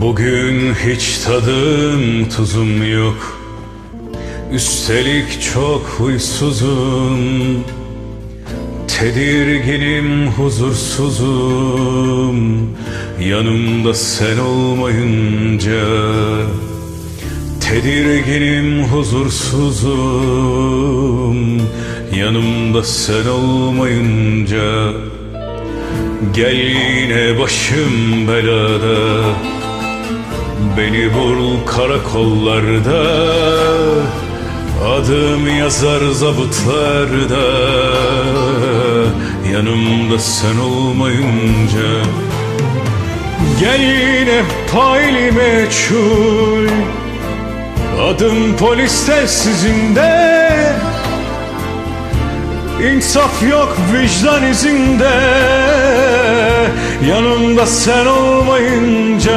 Bugün hiç tadım tuzum yok. Üstelik çok huysuzum. Tedirginim huzursuzum. Yanımda sen olmayınca Tedirginim huzursuzum. Yanımda sen olmayınca Gel yine başım belada Beni bul karakollarda Adım yazar zabıtlarda. Yanımda sen olmayınca Gel yine payli meçhul. Adım polis telsizinde İnsaf yok vicdan izinde. Yanımda sen olmayınca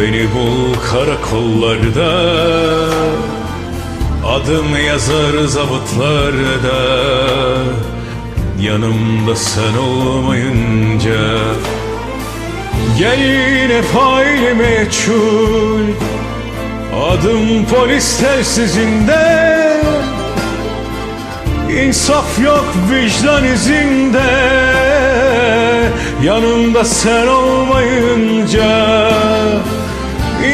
Beni bul karakollarda. Adım yazar zabıtlarda. Yanımda sen olmayınca. Gel yine faili meçhul. Adım polis telsizinde İnsaf yok vicdan izinde. Yanımda sen olmayınca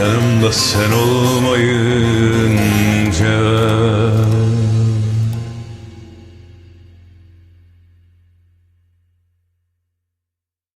Yanımda sen olmayınca